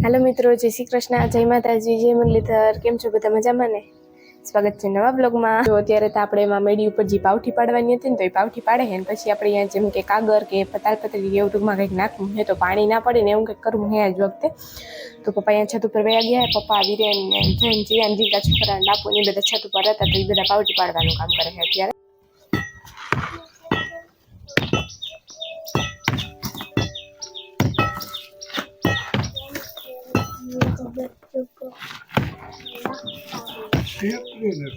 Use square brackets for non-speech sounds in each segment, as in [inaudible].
હાલો મિત્રો, જય શ્રી કૃષ્ણ. જય માતાજી, જય મુરલીધર. કેમ છો બધા મજામાં ને? સ્વાગત છે નવા બ્લોગમાં તો અત્યારે તો આપણે એમાં મેડી ઉપર જે પાવઠી પાડવાની હતી ને, તો એ પાવઠી પાડે છે ને, પછી આપણે અહીંયા જેમ કે કાગર કે પતાલપત્રી એવું ટૂંકમાં કંઈક નાખવું છે, તો પાણી ના પડે ને એવું કંઈક કરવું હે આજ વખતે. તો પપ્પા અહીંયા છત ઉપર વયા ગયા પપ્પા વિરેન ને જૈન જીયાન જીગા છોકરા ડાપુ ને બધા છત ઉપર હતા, તો એ બધા પાવઠી પાડવાનું કામ કરે છે અત્યારે. ને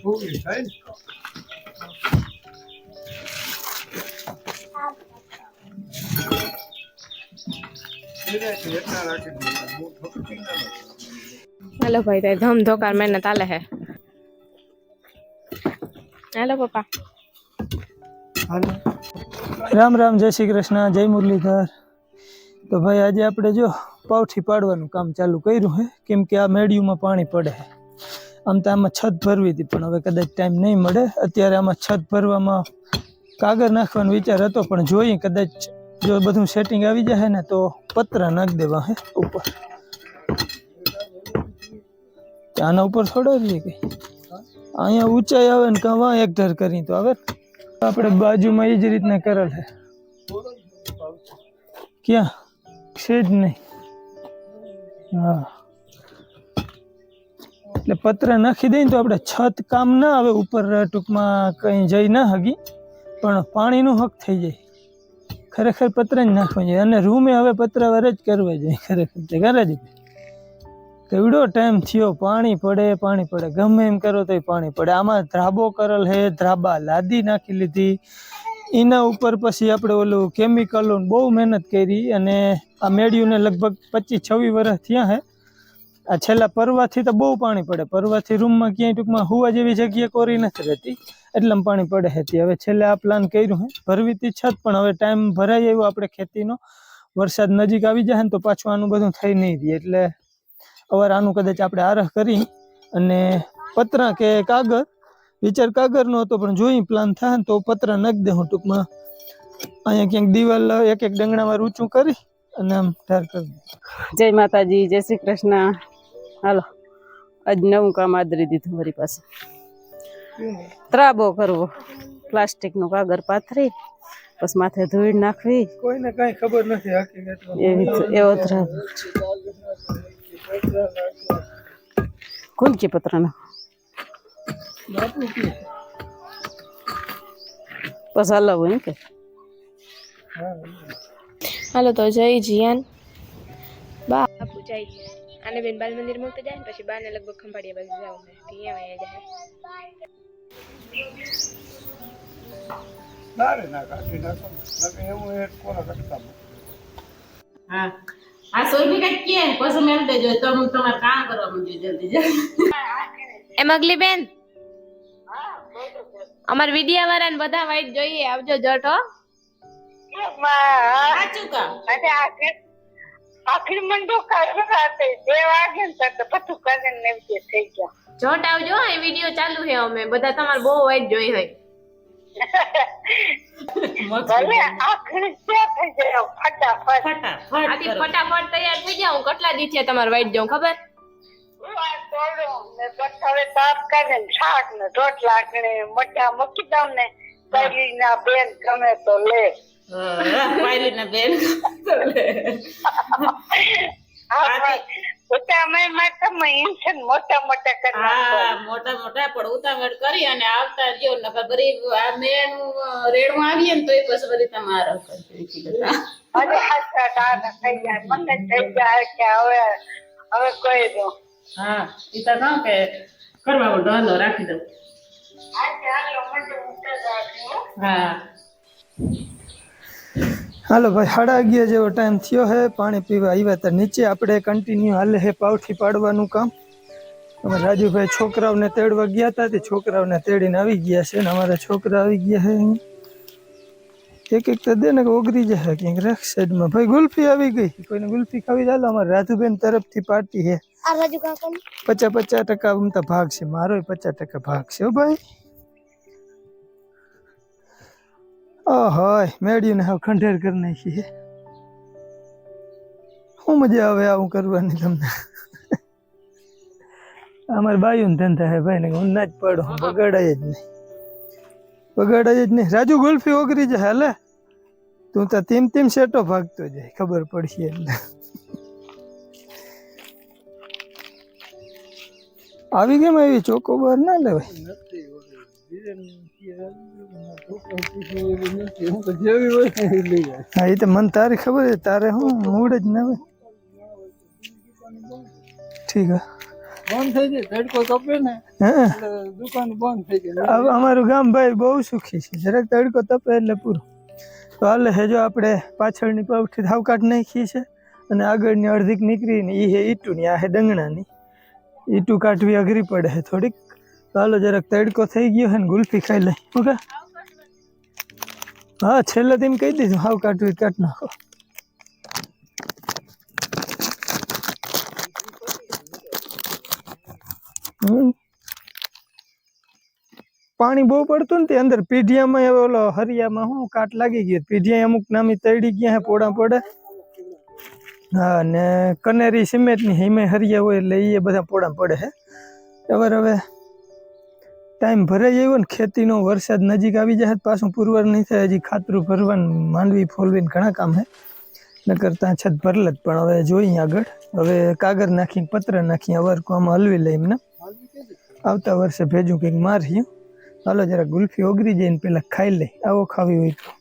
થોડી થાય. હાલો ભાઈ, તે ધમ ધોકાર મહેનત તાલે હે. હેલો, પપ્પા. રામ રામ, જય શ્રી કૃષ્ણ, જય મુરલીધર. તો ભાઈ, આજે આપણે જો પાવઠી પાડવાનું કામ ચાલુ કર્યું હે, કેમ કે આ મેડિયુમાં પાણી પડે છે આમ તો આમાં છત ભરવી હતી, પણ હવે કદાચ ટાઈમ નહીં મળે. અત્યારે આમાં છત ભરવામાં કાગળ નાખવાનો વિચાર હતો, પણ જોઈએ કદાચ જો બધું સેટિંગ આવી જશે ને તો પતરા નાખી દેવા હે, ઉપર. આના ઉપર થોડા રહીએ કે? અહીંયા ઊંચાઈ આવે ને કાં વાં એક ઢર કરી તો આવે ને. આપણે બાજુમાં એ જ રીતના કરેલ છે ક્યાં? છે જ નહીં. હા. એટલે પત્ર નાખી દઈએ તો આપણે છત કામ ના આવે ઉપર ટૂંકમાં કંઈ જઈ ના હગી, પણ પાણીનું હક થઈ જાય. ખરેખર પત્ર જ નાખવા જોઈએ. અને રૂમે હવે પત્રવાર જ કરવા જોઈએ. ખરેખર ઘરે જ કેવડો ટાઈમ થયો, પાણી પડે પાણી પડે. ગમે એમ કરો તોય પાણી પડે. આમાં ધ્રાબો કરેલ હે, ધ્રાબા લાદી નાખી લીધી. એના ઉપર પછી આપણે ઓલું કેમિકલો બહુ મહેનત કરી અને આ મેળ્યુંને લગભગ પચીસ છવ્વીસ વર્ષ થયા હે. આ છેલ્લા પરવાથી તો બહુ પાણી પડે. પરવાથી રૂમમાં ક્યાંય ટૂંકમાં હોવા જેવી જગ્યા કોરી નથી રહેતી. એટલામાં પાણી પડે હતી હવે છેલ્લે આ પ્લાન કર્યું હે. ભરવીતી છત, પણ હવે ટાઈમ ભરાઈ આવ્યો આપણે ખેતીનો. વરસાદ નજીક આવી જાય ને તો પાછું આનું બધું થઈ નહીં દે એટલે અવાર આનું કદાચ આપણે આરહ કરી અને પતરા કે કાગળ વિચાર કાગળનો હતો પણ જોઈ પ્લાન થાય ને તો પત્ર નાખી દે હું ટૂંકમાં. અહીંયા ક્યાંક દિવાલ એક એક ડંગણામાં ઊંચું કરી અને આમ ઠાર કરી જય માતાજી જય શ્રી કૃષ્ણ. હાલો આજ નવું કામ આદરી દીધું મારી પાસે. ત્રાબો કરવો. પ્લાસ્ટિકનો કાગળ પાથરી પછી માથે ધૂળ નાખવી. કોઈને કાંઈ ખબર નથી હકીકત એવી એવો ત્રાબો કુલકી પત્રનો? બસ હલાવું એમ કે? હાલો તો જય જીયાન. બા બાપુ જય આને બેન બાલ મંદિર મૂકતે જાય ને પછી બાને લગભગ ખંભાળિયા બાજુ જાવ ને ત્યાં વયા જાય. બારે ના કાઢી નાખો. એવું એ કોરા કટકામાં. હા. આ સોયબી કઈ કે પછી મેલ દેજો તો હું તમારે કામ કરવા માંડ્યું જલ્દી જલ્દી. એ મગલી બેન અમાર વિડિયા વાળા ને બધા વાઈટ જોઈએ આવજો જટ હો. સાચું કામ અને આખી આખી મંડો કાઢવા રાતે. બે વાગે ને તો નેવજે થઈ ગયા. જટ આવજો વિડિયો ચાલુ છે અમે. બધા તમારે બહુ વાઈટ જોઈ હોય. ભલે આખરી ક્યાં થઈ જાય ફટાફટ. ફટાફટ ફટાફટ તૈયાર થઈ જાઉં કેટલા દી છે તમારે વાઈટ જાઉં ખબર? શાક ને રોટલા ને મઠા મૂકી દઉં ને ના બેન ગમે તો લે. હા, પાયલીના બેન મોટા [laughs] ને મોટા મોટા કરી હા મોટા મોટા પણ ઉતાવળ કરી અને આવતા જો ને બરી આ મેં રેડું આવીએ ને તો એ પછી બધી તમારો અરે હા થઈ જાય મને થઈ જાય કે હવે હવે કહી દો. હા એ તો કહું કે કરવા માંડો હાલો રાખી દઉં. હાલો હા. ભાઈ સાડા અગિયાર જેવો ટાઈમ થયો છે પાણી પીવા આવ્યા હતા. નીચે આપણે કન્ટિન્યુ હાલે છે પાવઠી પાડવાનું કામ. અમે રાજુભાઈ છોકરાઓને તેડવા ગયા હતા તે છોકરાઓને તેડીને આવી ગયા છે ને અમારા છોકરા આવી ગયા છે એક એક તો દે ને કે ઓગરી જશે ક્યાંક રાખ સાઈડમાં ભાઈ ગુલ્ફી આવી ગઈ. કોઈને ગુલ્ફી ખાવી ચાલો અમારે રાજુબેન તરફથી પાર્ટી છે પચાસ પચાસ ટકા અમતા ભાગ છે. મારો પચાસ ટકા ભાગ છે ભાઈ. ઓહોય મેળ્યું ને હવે ખંડેર કરી નાખીએ શું મજા આવે આવું કરવાની તમને. અમારે બાયું ધંધા હે ભાઈ ને હું ના જ પડો. બગાડાય જ નહીં. બગાડાય જ નહીં. રાજુ ગુલ્ફી ઓગરી જાય, હાલે? તું તો તેમ તેમ સેટો ભાગતો જાય, ખબર પડશે એટલે આવી કેમ આવી? ચોકોબાર ના લેવાય. હું એ તો મને તારી ખબર છે તારે હું મૂડ જ ના હોય. ઠીક બંધ થઈ જાય તડકો તપે ને દુકાન બંધ થઈ જાય અમારું ગામ ભાઈ બહુ સુખી છે જરાક તડકો તપે એટલે પૂરું. તો હાલે જો આપણે પાછળની પાવઠી ધાવકાટ નાખી છે અને આગળની અડધીક નીકળીને એ હે ઈટુની આ હે ડંગણાની. ઈટું કાઢવી અઘરી પડે થોડીક. ચાલો જરાક તડકો થઈ ગયો હે ને ગુલ્ફી ખાઈ લઈ. ઓકે હા, છેલ્લે તેમ કહી દીધું, હાવ કાઢવી કાઢ નાખો. પાણી બહુ પડતું ને તે અંદર, પીઢિયામાં ઓલો હરિયામાં હું કાટ લાગી ગયો. પીઢિયા અમુક નામી તળી ગયા હે પોડા પડે. હા અને કનેરી સિમેન્ટની હિમે હરિયા હોય એટલે એ બધા પોડા પડે હે. ખબર હવે ટાઈમ ભરાઈ આવ્યો ને ખેતીનો વરસાદ નજીક આવી જાય પાછું પુરવાર નહીં થાય, હજી ખાતરું ભરવાનું, માંડવી, ફોલવીને ઘણા કામ હે. નકર ત્યાં છત ભરલ જ પણ હવે જોઈએ આગળ. હવે કાગળ નાખીને પત્ર નાખી અવર આમાં હલવી લઈ એમને. આવતા વર્ષે ભેજું કંઈક માર્યું હાલો જરા ગુલ્ફી ઓગરી જઈને પેલા ખાઈ લઈ. આવો ખાવી હોય તો.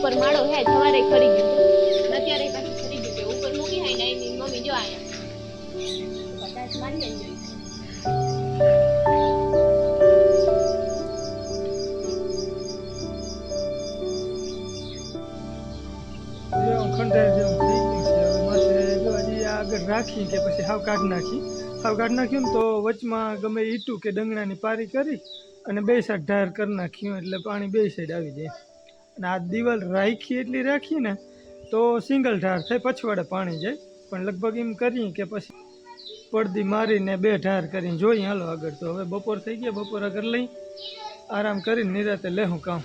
ઉપર માળો હે સવારે ખરી ગયું. અત્યારે પાછું ખરી ગયું ઉપર મૂકી હોય ને એની મમ્મી જો આયા કદાચ મારી આગળ રાખી કે પછી હાવ કાઢ નાખી. હાવ કાઢ નાખ્યું ને તો વચમાં ગમે ઈટું કે ડંગણાની પારી કરી અને બે સાઈડ ઢાર કરી નાખ્યું, એટલે પાણી બે સાઈડ આવી જાય. અને આ દિવાલ રાખી એટલી રાખીએ ને તો સિંગલ ઢાર થાય, પછવાડે પાણી જાય. પણ લગભગ એમ કરીએ કે પછી પડદી મારીને બે ઢાર કરીને જોઈએ, હાલો આગળ તો. હવે બપોર થઈ ગયા, બપોર આગળ લઈ આરામ કરીને નિરાતે લેહું કામ.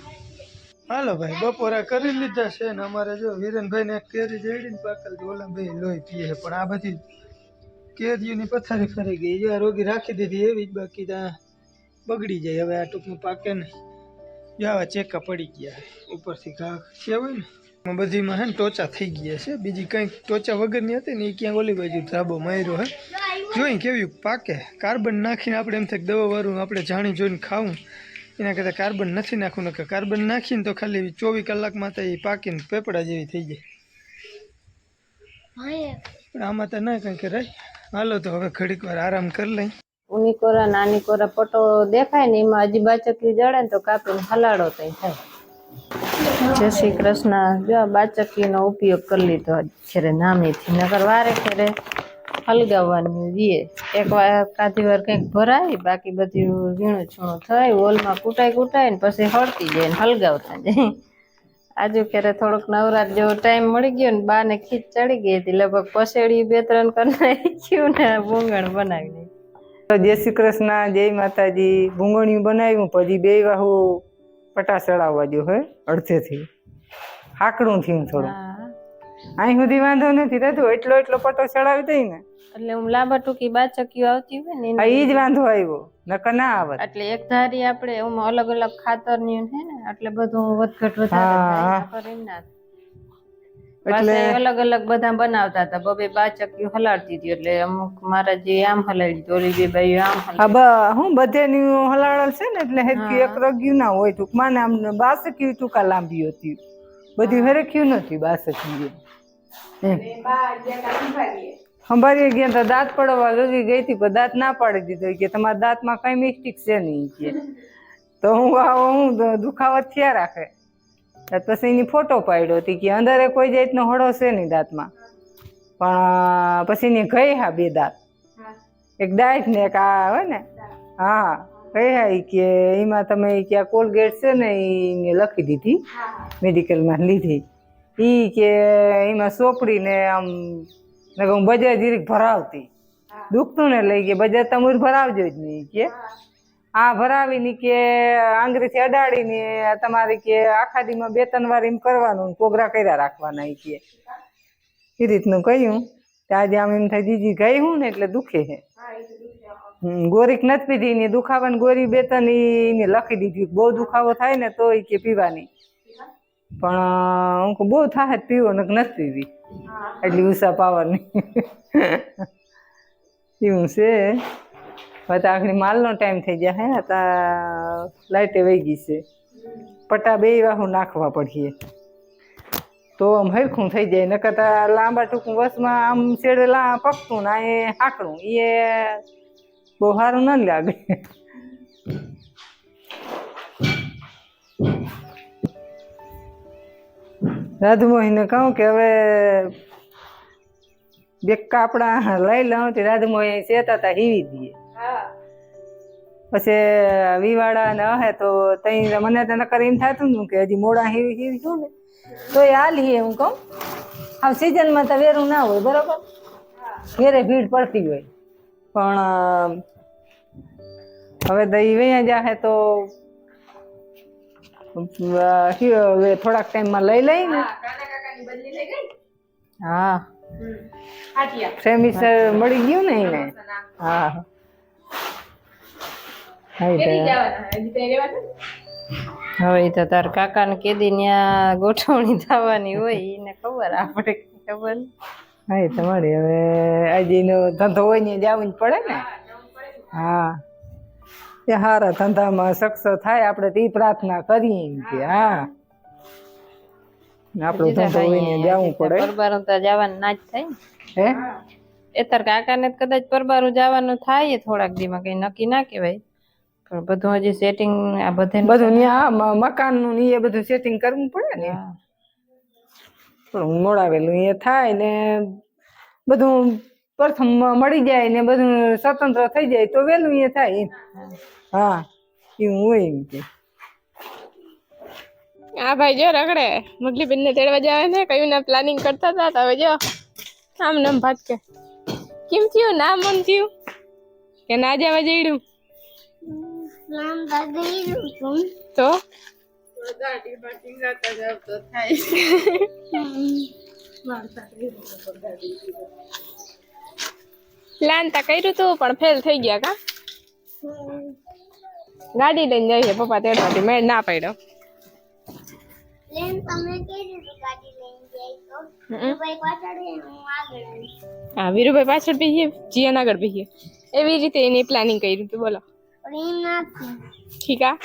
હાલો ભાઈ, બપોરા કરી લીધા છે ને અમારે જો વિરેનભાઈ ને કેરી જડીને પાકલ ઓલા ભાઈ લોહી પીએ પણ આ બધી કેરીઓની પથારી ફરી ગઈ. જો રોગી રાખી દીધી, એવી જ બાકી ત્યાં બગડી જાય. હવે આ ટૂંકમાં પાકે નહીં. જો આવા ચેકા પડી ગયા ઉપરથી ઘા કહેવાય ને. બધીમાં હે ને ટોચા થઈ ગયા છે. બીજી કંઈક ટોચા વગરની હતી ને એ ક્યાંક ઓલી બાજુ ધાબો માર્યો હે. જોઈ કેવી પાકે. કાર્બન નાખીને આપણે એમ થાય દવા દવાવાળું આપણે જાણી જોઈને ખાવું. એના કરતાં કાર્બન નથી નાખવું. નકર કાર્બન નાખીને તો ખાલી ચોવીસ કલાકમાં તો એ પાકીને પેપડા જેવી થઈ જાય. પણ આમાં તો ના કંઈક રહી હાલો તો હવે ઘડીક વાર આરામ કરી લઈ. ઊની કોરા, નાની કોરા પટો દેખાય ને એમાં હજી બાચકી જડે ને તો કાપીને હલાડો તઈ થાય. જય શ્રી કૃષ્ણ. જો આ બાચકીનો ઉપયોગ કરી લીધો ખેરે નામીથી નગર વારે ખેરે હલગાવવાની રીએ. એક વાર કાધી વાર કંઈક ભરાય, બાકી બધું ઝીણું છૂણું થાય, હોલમાં કૂટાઈ કૂટાય ને પછી હળતી જાય ને હલગાવતા જાય. આજુ ખેરે થોડોક નવરાત જેવો ટાઈમ મળી ગયો ને બાને ખીચ ચડી ગઈ હતી. લગભગ પસેડી બે ત્રણ કરી નાખ્યું ને ભૂંગણ બનાવી જય શ્રી કૃષ્ણ જય માતાજી. ભૂંગળિયું બનાવ્યું પછી બે વાહુ પટા ચડાવવા જો હે? અડધેથી. હાકડું થયું થોડું. હા. અહીં સુધી વાંધો નથી થતું એટલો એટલો પટો ચડાવી દઈ ને. એટલે હું લાંબા ટૂંકી બાચકીઓ આવતી હોય ને એ જ વાંધો આવ્યો. નકર ના આવે એટલે એક ધારી આપણે અલગ અલગ ખાતરની છે ને એટલે બધું વધઘટ વધારે હા. હા. ના. એટલે અલગ અલગ બધા બનાવતા હતા. બબે બાચકીઓ હલાડતી હતી એટલે અમુક મારા જે આમ હલાડી તો ઓલી બે ભાઈ આમ બ- હું બધેની હલાડલ છે ને એટલે હેકી એક રગ્યું ના હોય ટૂંકમાં. આમ બાસકી ટૂંકા લાંબી હતી. બધી હરખ્યું નથી બાસકી એમ. સંભાળી ગયા તો દાંત પડવા ગગી ગઈ હતી પણ દાંત ના પાડી દીધો. કે તમારા દાંતમાં કઈ મિસ્ટેક છે નહીં. કે તો હું હું દુખાવો થયા રાખે. તો પછી એની ફોટો પાડ્યો હતી કે અંદરે કોઈ જાતનો હળો છે નહીં દાંતમાં. પણ પછી એની ગઈ હા બે દાંત. એક દાંત ને એક આ હોય ને? હા કઈ હા એ કે એમાં તમે ક્યાં કોલગેટ છે ને એને લખી દીધી. મેડિકલમાં લીધી. એ કે એમાં સોપડીને આમ હું બજાર જીરીક ભરાવતી. દુખતું ને લઈ કે બજાર તમે ભરાવજો જ નહીં કે. આ ભરાવીને કે આંગળીથી અડાડીને તમારે કે આખા દીમાં બે ત્રણ વાર એમ કરવાનું કોગરા કર્યા રાખવાના ઈ કે. એ રીતનું કહ્યું કે આજે આમ એમ થાય દીદી ગઈ હું ને એટલે દુખે છે ગોરીક નથી પીધી ને દુખાવાની ગોરી બે ત્રણ લખી દીધી. બહુ દુખાવો થાય ને તો ઈ કે પીવાની. પણ હું બહુ થાય પીવો ને નથી પીવી. એટલી ઉષા પાવાની [laughs] એવું છે. હવે તો આખરી માલનો ટાઈમ થઈ ગયા હે તા લાઇટે વહી ગઈ છે. પટ્ટા બે વાહું નાખવા પડીએ તો આમ હરખું થઈ જાય, નકર લાંબા ટૂંકું બસમાં આમ છેડે લા પકતું ને એ હાંકડું એ બહુ સારું ન લાગે. રાધમોહીને કહું કે હવે બે કાપડા લઈ લઉં, તે રાધમોહી સેતા તા હીવી દઈએ. પછી વિવાડા ને હે તો તઈ મને તને કરીને એમ થતું ને કે હજી મોડા હીવી હીવી છું ને. તો એ હાલીએ હું કહું. આ સિઝનમાં તો વેરું ના હોય બરોબર? ઘેરે ભીડ પડતી હોય. પણ હવે દહીં વૈયા જાહે તો થોડાક ટાઈમમાં લઈ લઈ ને. હા સેમિસ્ટર મળી ગયું ને એને? હા. હવે તો તાર કાકાને કેદી ત્યાં ગોઠવણી થવાની હોય એને ખબર આપણે ખબર. હા એ તમારી હવે આજે નો ધંધો હોય ને જવું જ પડે ને? હા એ હારા ધંધામાં સક્ષ થાય આપણે તે પ્રાર્થના કરીએ કે હા. આપણો ધંધો હોય ને જવું પડે. પરબારું તો જવાનું ના જ થાય હે? એ તાર કાકાને કદાચ પરબારું જવાનું થાય થોડાક દીમાં કઈ નક્કી ના કહેવાય. પણ બધું હજી સેટિંગ આ બધે બધું ત્યાં મકાનનું એ બધું સેટિંગ કરવું પડે ને. થોડું મોડાવેલું એ થાય ને બધું પ્રથમ મળી જાય ને બધું સ્વતંત્ર થઈ જાય તો વહેલું એ થાય. હા એવું હોય એમ કે. આ ભાઈ જો રગડે. મુગલી બેન ને તેડવા જાય ને કયું ના પ્લાનિંગ કરતા હતા તો હવે જો આમ નામ ભાત કે કેમ થયું? ના મન થયું? કે ના જવા જઈડું તો પ્લાન તો કર્યું તું પણ ફેલ થઈ ગયા કા? ગાડી લઈને જઈએ પપ્પા તેડવાથી મેળ ના પડ્યો. હા વીરુભાઈ પાછળ બેસીએ જીયાન આગળ બેસીએ એવી રીતે એની પ્લાનિંગ કર્યું તું બોલો. પણ એમ નથી ઠીક આ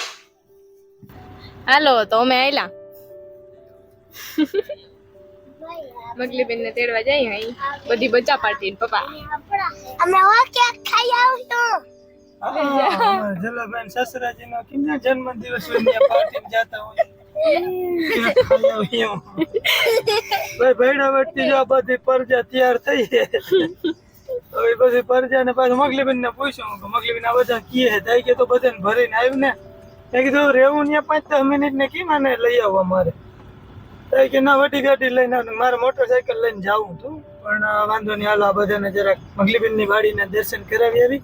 હાલો તો અમે આયલા મગલીબેન ને તેડવા જઈ અહીં બધી બચ્ચા પાર્ટી પપ્પા અમે વા ક્યાંક ખાઈ આવશું જલાબેન સસરાજી નો કિન્ના જન્મ દિવસ હોય ત્યાં પાર્ટી જતા હોય ક્યાં ખાઈ આવીએ એમ. ભાઈ ભૈડા વટતી જો આ બધી પરજા તૈયાર થઈ હવે પછી પરજા ને પાછું મગલીબેન ને પૂછ્યું કે મગલીબેન આ બધા કીએ તઈ કે તો બધાને ભરીને આવ્યું ને? મેં કીધું રેવું ત્યાં પાંચ દસ મિનિટ ને કી માને લઈ આવવા મારે થાય કે ના વટી ગાડી લઈને આવ મારે મોટરસાયકલ લઈને જાવું હતું. પણ વાંધો નહીં હાલો આ બધાને જરાક મગલીબેનની વાડીને દર્શન કરાવી આવી.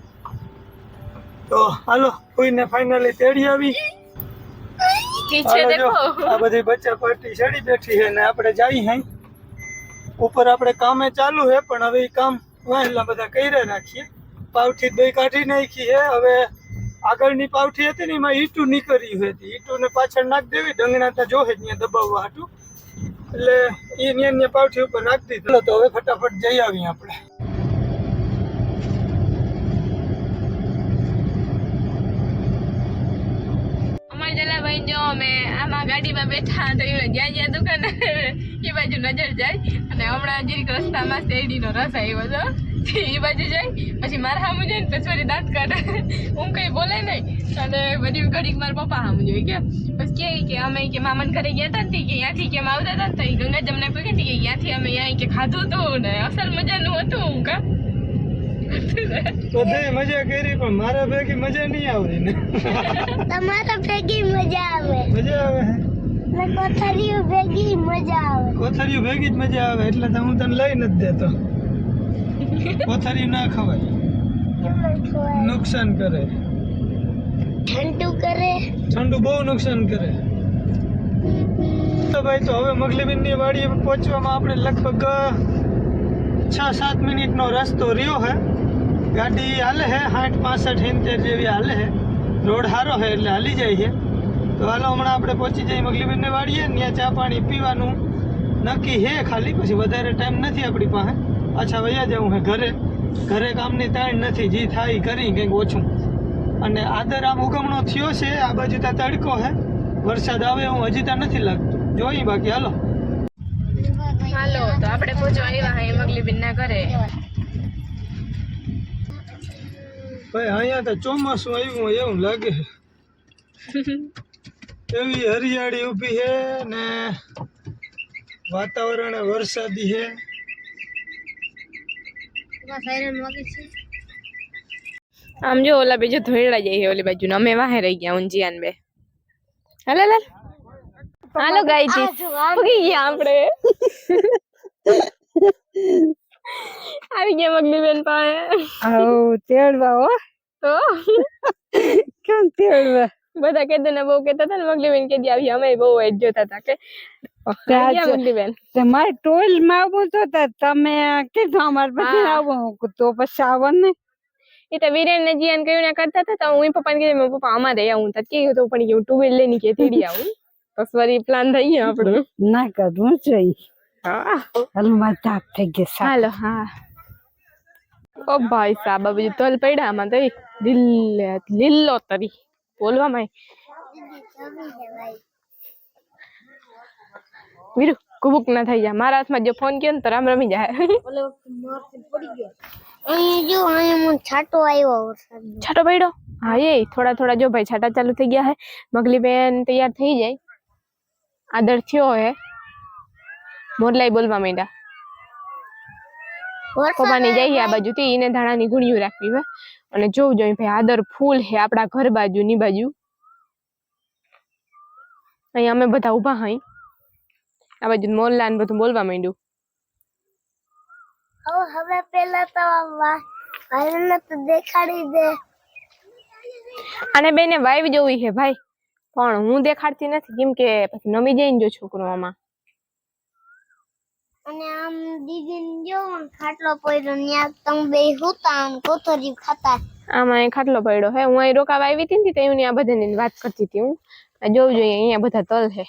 તો હાલો કોઈને ફાઇનલી તેડી આવી. આ બધી બચ્ચા પાર્ટી ચડી બેઠી છે ને આપણે જઈ હઈ ઉપર આપણે કામે ચાલુ છે પણ હવે કામ વાહેલા બધા કર્યા રાખીએ પાવઠી દહીં કાઢી નાખી હે હવે આગળની પાવઠી હતી ને એમાં ઈટું નીકળી હતી. ઈટું ને પાછળ નાખ દેવી ડંગણા તો જોહે ત્યાં દબાવવા હાટું. એટલે એ ન્યા પાવઠી ઉપર નાખી દીધું. તો હવે ફટાફટ જઈ આવીએ આપણે. જલાભાઈ જો અમે આમાં ગાડીમાં બેઠા તો એ જ્યાં જ્યાં દુકાન એ બાજુ નજર જાય. અને હમણાં જીરીક રસ્તામાં શેરડીનો રસ આવ્યો હતો. એ બાજુ જાય. પછી મારા સામું જાય ને પછી મારી દાંત કાઢે. હું કંઈ બોલે નહીં. અને બધી ઘડીક મારા પપ્પા સામું જોઈ કે પછી કહે કે અમે કે મામાન ઘરે ગયા હતા ને કે ત્યાંથી કેમ આવતા હતા ને તો એ ગંગા જમના પગે કે ત્યાંથી અમે અહીંયા કે ખાધું હતું ને અસલ મજાનું હતું. હું કા બધે મજા કરી પણ મારા ભેગી મજા નહીં આવે ને. તમારા ભેગી મજા આવે. મજા આવે કોથળીઓ ભેગી મજા આવે. કોથળીઓ ભેગી જ મજા આવે એટલે તો હું તને લઈ નથી દેતો. કોથળીઓ ના ખવાય. ખવાય? નુકસાન કરે. ઠંડુ કરે. ઠંડુ બહુ નુકસાન કરે. તો ભાઈ તો હવે મગલીબીનની વાડીએ પહોંચવામાં આપણે લગભગ છ સાત મિનિટનો રસ્તો રહ્યો હે. ગાડી હાલે હે સાઠ પાસઠ ઇંતેર જેવી હાલે હે. રોડ સારો હે એટલે હાલી જાય છે તો હાલો, હમણાં આપણે પહોંચી જઈએ મગલીબેનને વાડીએ, ત્યાં ચા પાણી પીવાનું નક્કી હે ખાલી. પછી વધારે ટાઈમ નથી આપણી પાસે. પાછા વયા જવું હે ઘરે. ઘરે કામની તાણ નથી, જે થાય કરી કંઈક ઓછું. અને આદર આમ ઉગમણો થયો છે, આ બાજુ ત્યાં તડકો હે. વરસાદ આવે હું હજી ત્યાં નથી લાગતો. જોઈ બાકી, હાલો. હાલો, તો આપણે પહોંચવા આવ્યા હે મગલીબીન ઘરે. ભાઈ અહીંયા તો ચોમાસું આવ્યું હોય એવું લાગે એવી હરિયાળી ઊભી છે ને વાતાવરણ વરસાદી છે. આમ જો ઓલા બીજું ધોઈડા જાય છે ઓલી બાજુ અમે વાહે રહી ગયા ઊંજીયાન બે. હાલે લાલ હાલો ગાય જી ગયા આપણે. [laughs] આવી ગયા મગની બેન પાસે. આવ તેડવા હો. તો? કેમ તેડવા? બધા કહેતા ને બહુ કહેતા હતા ને મગલી બેન કે આવી અમે બહુ વેટ જોતા હતા કે તમારે ટોલમાં આવું તો તમે કીધું અમારે પછી. આવું તો પછી આવો ને. એ તો વીરેન ને જીયાન કહ્યું ને કરતા હતા તો હું પપ્પાને કીધું પપ્પા અમારે આવું. તો કે તો પણ કે ટુ વ્હીલ લઈને કે તેડી આવું. બસ વળી પ્લાન થઈ ગયો આપણો. ના કરવું જોઈએ હાલ મારે તાપ થઈ ગયો સાહેબ હાલો હા. ઓ ભાઈ સાહેબ આ બધું તલ પડ્યા આમાં તો લીલે લીલો તરી. બોલવામાં વીરુ કુબુક ના થઈ જાય મારા હાથમાં જો ફોન કર્યો ને તો રામ રમી જાય. અહીં જો અહીં મને છાંટો આવ્યો વરસાદ છાટો પડ્યો? હા એ થોડા થોડા જો ભાઈ છાટા ચાલુ થઈ ગયા હે. મગલી બેન તૈયાર થઈ જાય. આદર થયો હે. મોરલાઈ બોલવા માંડ્યા. પપ્પાની જઈએ આ બાજુથી એને ધાણાની ગુણિયું રાખવી હે. અને જોવું જોઈએ ભાઈ આદર ફૂલ હે આપણા ઘર બાજુ ની બાજુ. અહીં અમે બધા ઊભા હઈ. આ બાજુ મોરલા ને બધું બોલવા માંડ્યું. હવે હવે પેલા તો ભાઈને તો દેખાડી દે. અને બેને વાઈવ જોવી છે ભાઈ. પણ હું દેખાડતી નથી કેમ કે પછી નમી જાય ને જો છોકરો આમાં. અને આમ દીદીને જો ખાટલો પડ્યો ત્યાં તમે બે હુતા આમ ખાતા. આમાં ખાટલો પડ્યો હે. હું અહીં રોકાવા આવી હતી ને તો હું આ બધાની વાત કરતી હતી હું. જોવું જોઈએ, અહીંયા બધા તલ છે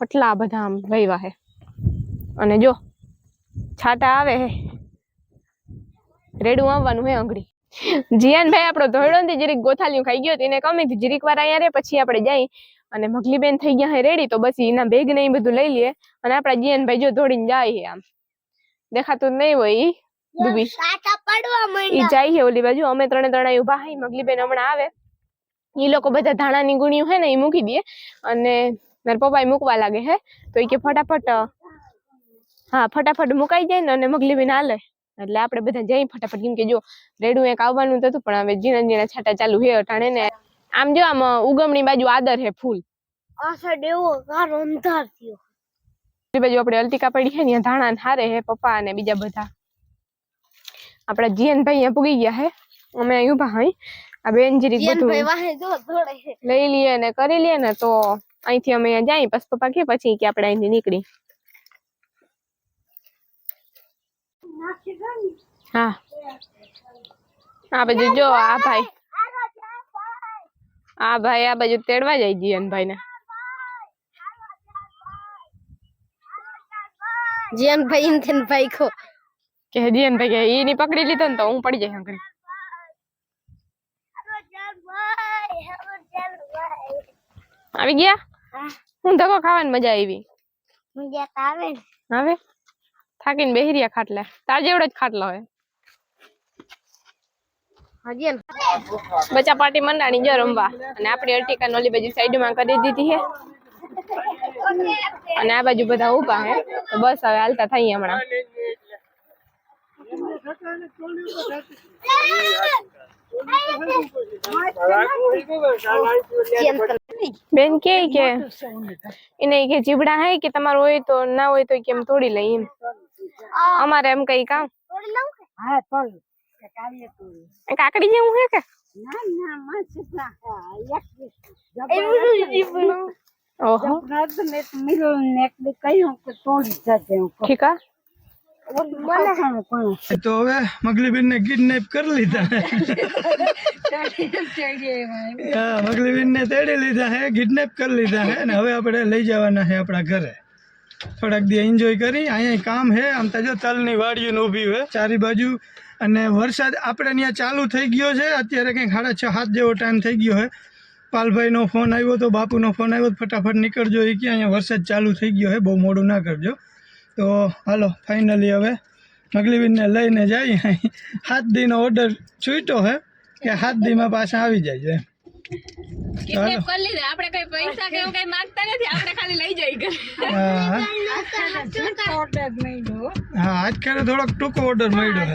કેટલા બધા આમ વાવ્યા હે. અને જો, છાટા આવે હે. રેડું આવવાનું હે અંગડી જીયાનભાઈ આપણો ધોયડો ને જરીક ગોથાલિયું ખાઈ ગયો તો એને કમી જરીક વાર અહીંયા રે પછી આપણે જઈ અને મગલીબેન થઈ ગયા હે રેડી તો બસ એના બેગ ને એ બધું લઈ લઈએ અને આપણા જીયાનભાઈ જો દોડીને જાય હે આમ. દેખાતું નહીં હોય ઈ ડૂબી ઈ જાય છે ઓલી બાજુ અમે ત્રણે ત્રણે ઊભા હઈ મગલી બેન હમણાં આવે. ઈ લોકો બધા ધાણાની ગુણિયું હે ને ઈ મૂકી દે. અને મારા પપ્પા મૂકવા લાગે હે તો ઈ કે ફટાફટ હા ફટાફટ મુકાઈ જાય ને અને મગલી બેન હાલે. એટલે આપણે બધા જઈ ફટાફટ કેમ કે જો રેડું એક આવવાનું હતું પણ હવે ઝીણા ઝીણા છાટા ચાલુ હે અટાણે ને. આમ જો આમ ઉગમણી બાજુ આદર હે ફૂલ. આ સાઈડ એવો ગારો અંધાર થયો. એ બાજુ આપણે અલતિકા પડી છે ને ધાણા ને હારે હે પપ્પા અને બીજા બધા. આપણા જીયન ભાઈ અહીંયા પૂગી ગયા હે. અમે અહીં ઊભા હઈ. આ બેન જીરી બધું લઈ લઈએ ને કરી લઈએ ને તો અહીંથી અમે અહીંયા જાય. પછી પપ્પા કે પછી કે આપણે અહીંથી નીકળી. હા. હા બધું જો આ ભાઈ. આ ભાઈ આ બાજુ તેડવા જાય જીયન ભાઈ ને જીયન ભાઈ ને થઈને ભાઈ ખો કે જીયન ભાઈ કે ઈ ની પકડી લીધો ને તો હું પડી જાય હંગરી આવી ગયા? હા. હું ધક્કો ખાવાની મજા આવી. મજા તો આવે ને હવે થાકીને બેહી રહ્યા ખાટલે. તાર જેવડો જ ખાટલો હોય. હજી બચ્ચા પાર્ટી મંડાણી જો રમવા. અને આપણી અર્ટિકા ઓલી બાજુ સાઈડમાં કરી દીધી છે અને આ બાજુ બધા ઊભા હે. તો બસ હવે હાલતા થઈ હમણાં. બેન કે કે? એને કે જીબડા હે કે તમારું હોય તો, ના હોય તો કેમ તોડી લઈ એમ. અમારે એમ કઈ કામ? કાકડી જેવું હે કે ઓહો ઠીક આ તો હવે મગલીબેન ને કિડનેપ કરી લીધા. હા મગલીબેન ને તેડી લીધા હે કિડનેપ કરી લીધા હે અને હવે આપણે લઈ જવાના છે આપણા ઘરે. થોડાક દી એન્જોય કરી અહીંયા કામ હે આમ તો જો તલની વાડીઓ ને ઊભી હોય ચારી બાજુ અને વરસાદ આપણે ત્યાં ચાલુ થઈ ગયો છે. અત્યારે કંઈક સાડા છ, સાત જેવો ટાઈમ થઈ ગયો છે. પાલભાઈનો ફોન આવ્યો તો, બાપુનો ફોન આવ્યો ફટાફટ નીકળજો. એ કે અહીંયા વરસાદ ચાલુ થઈ ગયો છે, બહુ મોડું ના કરજો. તો હાલો ફાઇનલી હવે મગલીબીનને લઈને જઈએ સાત દીનો ઓર્ડર છૂટ્યો હે કે સાત દીમાં પાછા આવી જાય છે. હાલો કરી લીધા. આપણે કઈ પૈસા કે એવું કઈ માંગતા નથી. આપણે ખાલી લઈ જઈ ઘરે. હા હા આજ ખેરે થોડોક ટૂંકો ઓર્ડર મળ્યો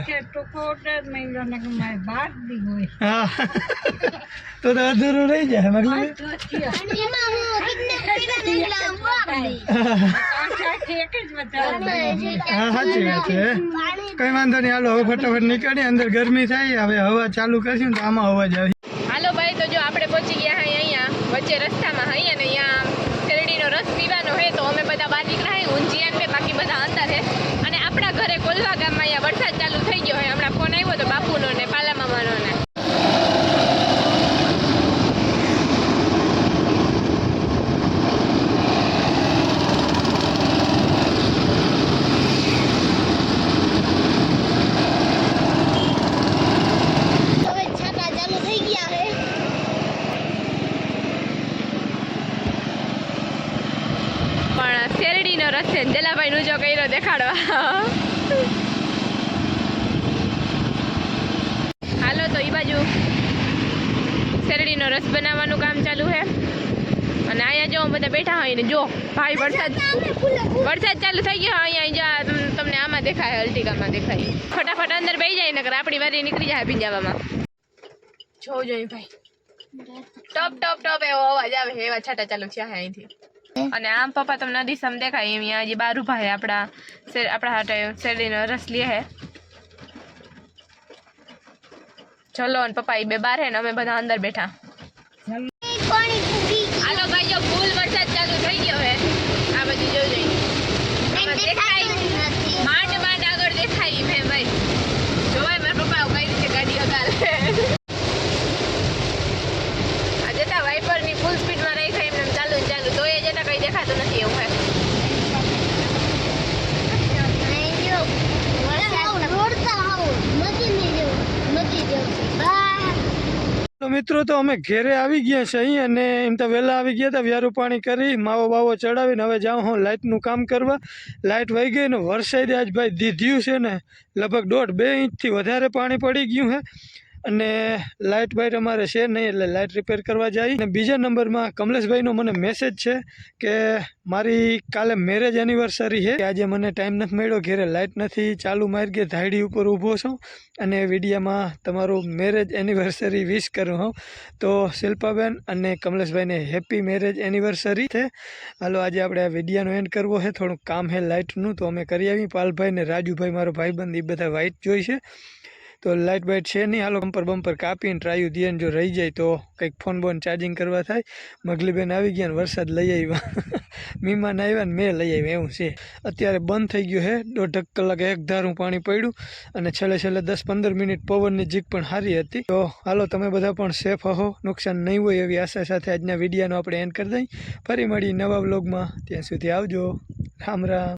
અધૂરું રહી જાય હું કઈ વાંધો નહીં હાલો હવે ફટાફટ નીકળી અંદર ગરમી થાય હવે હવા ચાલુ કરશું તો આમાં અવાજ આવી હાલો ભાઈ તો જો આપણે પહોંચી ગયા હે અહીંયા રસ્તામાં હઈ અને અહીંયા શેરડીનો રસ પીવાનો હે તો અમે બધા બહાર નીકળ્યા હે ઊંઝિયા ને બાકી બધા અંદર હે. અને આપણા ઘરે કોલવા ગામમાં અહીંયા વરસાદ ચાલુ થઈ ગયો હે હમણાં ફોન આવ્યો તો બાપુનો ને પાલા મામાનો ને હવે છાતા ચાલુ થઈ ગયા હે પણ શેરડીનો રસ છે ને જલાભાઈ નું જો કર્યો દેખાડવા. હાલો તો એ બાજુ શેરડીનો રસ બનાવવાનું કામ ચાલુ છે અને અહીંયા જો બધા બેઠા હોય ને, જો, ભાઈ વરસાદ વરસાદ ચાલુ થઈ ગયો અહીંયા તમ- તમને આમાં દેખાય, અલ્ટિકામાં દેખાય. ફટાફટ અંદર બેસી જાય, નકર આપણી વારી નીકળી જાય પીંજાવામાં જોઉં જોઈએ ભાઈ. ટપ ટપ ટપ એવો અવાજ આવે એવા છાટા ચાલુ છે અહીંથી. અને આમ પપ્પા તમને દિશમ દેખાય એમ અહીંયા જે બાર ઊભા છે આપણા આપણા હાટે શેરડીનો રસ લે હે ચલો અને પપ્પા એ બે બાર હે ને અમે બધા અંદર બેઠા પાણી પૂરી હાલો ભાઈ જો ફૂલ વરસાદ ચાલુ થઈ ગયો હે આ બધું જોઈ જઈ આમાં દેખાય નથી માંડ માંડ આગળ દેખાય એમ હે ભાઈ જોવાય મારા પપ્પા કઈ રીતે ગાડી હગાલે આ જતા વાઇપરની ફૂલ સ્પીડમાં રહી ખાઈ એમને ચાલુ ને ચાલુ તો એ જતા કઈ દેખાતું નથી એવું હે અહીં જો વરસાદ રોડતા આવો નદી ની જેવું નદી જેવું બા તો તો અમે ઘેરે આવી ગયા છે અહીં અને એમ તો વહેલા આવી ગયા હતા, વ્યારું પાણી કરી, માવો બાવો ચડાવીને હવે જાઉં હું લાઇટનું કામ કરવા. લાઇટ વહી ગઈ ને વરસાદે આજ ભાઈ દીધ્યું છે ને, લગભગ દોઢ બે ઇંચથી વધારે પાણી પડી ગયું છે. અને લાઇટ બાઇટ અમારે છે નહીં એટલે લાઇટ રિપેર કરવા જાય. અને બીજા નંબરમાં કમલેશભાઈનો મને મેસેજ છે કે મારી કાલે મેરેજ એનિવર્સરી છે. આજે મને ટાઈમ નથી મળ્યો, ઘેરે લાઇટ નથી. ચાલુ મારી ગઈ ધાયડી ઉપર ઊભો છું અને વિડીયામાં તમારું મેરેજ એનિવર્સરી વિશ કરું હું તો શિલ્પાબેન અને કમલેશભાઈને હેપી મેરેજ એનિવર્સરી છે. હાલો, આજે આપણે આ વિડીયાનો એન્ડ કરવો છે. થોડુંક કામ છે લાઇટનું, તો અમે કરી આવી પાલભાઈ ને રાજુભાઈ, મારો ભાઈબંધ, એ બધા વાઇટ જોઈ છે. તો લાઇટ બાઇટ છે નહીં. હાલો બમ્પર બમ્પર કાપીને ટ્રાયું દિયન જો રહી જાય તો કંઈક ફોન બોન ચાર્જિંગ કરવા થાય. મગલીબેન આવી ગયા ને વરસાદ લઈ આવ્યા. [laughs] મહેમાન આવ્યા ને મેં લઈ આવ્યા, એવું છે. અત્યારે બંધ થઈ ગયું છે દોઢ કલાક એક ધારું પાણી પડ્યું અને છેલ્લે છેલ્લે દસ પંદર મિનિટ પવનની જીક પણ સારી હતી. તો હાલો, તમે બધા પણ સેફ હો. નુકસાન નહીં હોય એવી આશા સાથે આજના વિડીયાનો આપણે એન્ડ કરી દઈએ ફરી મળી નવા બ્લોગમાં ત્યાં સુધી આવજો. રામ રામ.